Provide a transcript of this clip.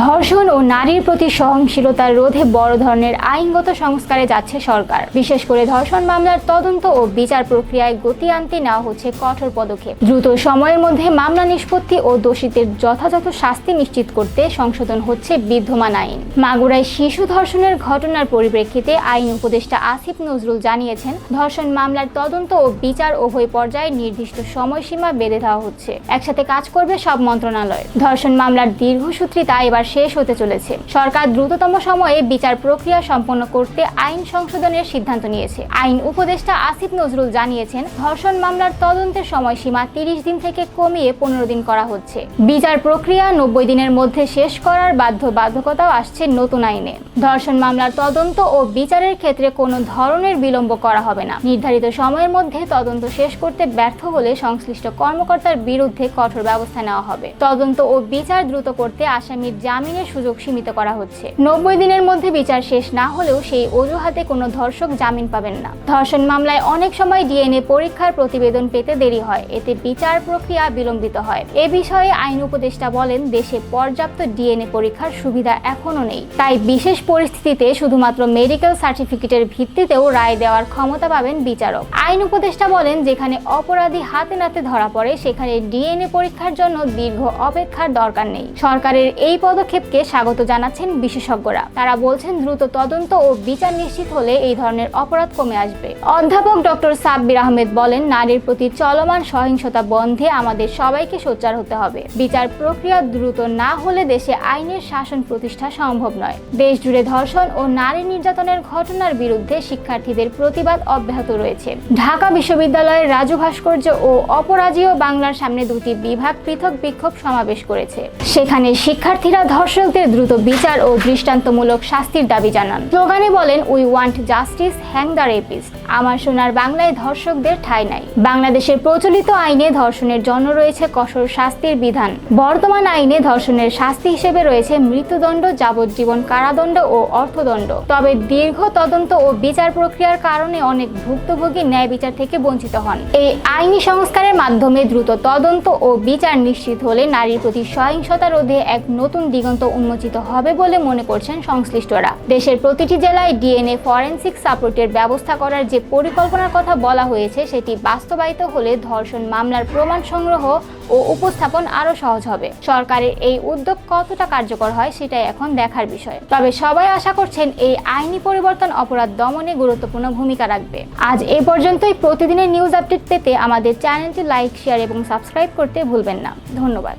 ধর্ষণ ও নারীর প্রতি সহনশীলতা রোধে বড় ধরনের আইনগত সংস্কারে যাচ্ছে সরকার। বিশেষ করে ধর্ষণ মামলার তদন্ত ও বিচার প্রক্রিয়ায় গতি আনতে নেওয়া হচ্ছে কঠোর পদক্ষেপ। দ্রুত সময়ের মধ্যে মামলা নিষ্পত্তি ও দোষীদের যথাযথ শাস্তি নিশ্চিত করতে সংশোধন হচ্ছে বিদ্যমান আইন। মাগুরায় শিশু ধর্ষণের ঘটনার পরিপ্রেক্ষিতে আইন উপদেষ্টা আসিফ নজরুল জানিয়েছেন, ধর্ষণ মামলার তদন্ত ও বিচার উভয় পর্যায়ে নির্দিষ্ট সময়সীমা বেঁধে দেওয়া হচ্ছে। একসাথে কাজ করবে সব মন্ত্রণালয়। ধর্ষণ মামলার দীর্ঘসূত্রিতা এবার শেষ হতে চলেছে। সরকার দ্রুততম সময়ে বিচার প্রক্রিয়া সম্পন্ন করতে আইন সংশোধনের সিদ্ধান্ত নিয়েছে। আইন উপদেষ্টা আসিফ নজরুল জানিয়েছেন, ধর্ষণ মামলার তদন্তের সময়সীমা তিরিশ দিন থেকে কমিয়ে পনেরো দিন করা হচ্ছে। বিচার প্রক্রিয়া নব্বই দিনের মধ্যে শেষ করার বাধ্য বাধ্যকতাও আসছে নতুন আইনে। ধর্ষণ মামলার তদন্ত ও বিচারের ক্ষেত্রে কোনো ধরনের বিলম্ব করা হবে না। নির্ধারিত সময়ের মধ্যে তদন্ত শেষ করতে ব্যর্থ হলে সংশ্লিষ্ট কর্মকর্তার বিরুদ্ধে কঠোর ব্যবস্থা নেওয়া হবে। তদন্ত ও বিচার দ্রুত করতে আসামির জামিনের সুযোগ সীমিত করা হচ্ছে। নব্বই দিনের মধ্যে বিচার শেষ না হলেও সেই অজুহাতে কোনো ধর্ষক জামিন পাবেন না। ধর্ষণ মামলায় অনেক সময় ডিএনএ পরীক্ষার প্রতিবেদন পেতে দেরি হয়, এতে বিচার প্রক্রিয়া বিলম্বিত হয়। এ বিষয়ে আইন উপদেষ্টা বলেন, দেশে পর্যাপ্ত ডিএনএ পরীক্ষার সুবিধা এখনও নেই। তাই বিশেষ পরিস্থিতিতে শুধুমাত্র মেডিকেল সার্টিফিকেটের ভিত্তিতেও রায় দেওয়ার ক্ষমতা পাবেন বিচারক। আইন উপদেষ্টা বলেন, যেখানে অপরাধী হাতে নাতে ধরা পড়ে, সেখানে ডিএনএ পরীক্ষার জন্য দীর্ঘ অপেক্ষার দরকার নেই। সরকারের এই পদক্ষেপকে স্বাগত জানাচ্ছেন বিশেষজ্ঞরা। তারা বলছেন, দ্রুত তদন্ত ও বিচার নিশ্চিত হলে এই ধরনের অপরাধ কমে আসবে। অধ্যাপক ডক্টর সাব্বির আহমেদ বলেন, নারীর প্রতি চলমান সহিংসতা বন্ধে আমাদের সবাইকে সোচ্চার হতে হবে। বিচার প্রক্রিয়া দ্রুত না হলে দেশে আইনের শাসন প্রতিষ্ঠা সম্ভব নয়। দেশ জুড়ে ধর্ষণ ও নারী নির্যাতনের ঘটনার বিরুদ্ধে শিক্ষার্থীদের প্রতিবাদ অব্যাহত রয়েছে। ঢাকা বিশ্ববিদ্যালয়ের রাজু ভাস্কর্য ও অপরাজীয় বাংলার সামনে দুটি বিভাগ পৃথক বিক্ষোভ সমাবেশ করেছে। সেখানে শিক্ষার্থীরা ধর্ষকদের দ্রুত বিচার ও দৃষ্টান্তমূলক শাস্তির দাবি জানান। স্লোগানে বলেন we want justice hang the rapist আমার সোনার বাংলায় ধর্ষকদের ঠাঁই নাই। বাংলাদেশের প্রচলিত আইনে ধর্ষণের জন্য রয়েছে কঠোর শাস্তির বিধান। বর্তমান আইনে ধর্ষণের শাস্তি হিসেবে রয়েছে মৃত্যুদণ্ড, যাবজ্জীবন কারাদণ্ড ও অর্থদণ্ড। তবে দীর্ঘ তদন্ত ও বিচার প্রক্রিয়ার কারণে অনেক ভুক্তভোগী ন্যায় বিচার থেকে বঞ্চিত হন। এই আইনি সংস্কারের মাধ্যমে দ্রুত তদন্ত ও বিচার নিশ্চিত হলে নারীর প্রতি সহিংসতা রোধে এক নতুন দিগন্ত উন্মোচিত হবে বলে মনে করছেন সংশ্লিষ্টরা। দেশের প্রতিটি জেলায় ডিএনএ ফরেন্সিক সাপোর্টের ব্যবস্থা করার যে পরিকল্পনার কথা বলা হয়েছে, সেটি বাস্তবায়িত হলে ধর্ষণ মামলার প্রমাণ সংগ্রহ ও উপস্থাপন আরও সহজ হবে। সরকারের এই উদ্যোগ কতটা কার্যকর হয়, সেটাই এখন দেখার বিষয়। তবে সবাই আশা করছেন এই আইনি পরিবর্তন অপরাধ দমনে গুরুত্বপূর্ণ ভূমিকা রাখবে। আজ এ পর্যন্তই। প্রতিদিনের নিউজ আপডেট পেতে আমাদের চ্যানেলটি লাইক, শেয়ার এবং সাবস্ক্রাইব করতে ভুলবেন না। ধন্যবাদ।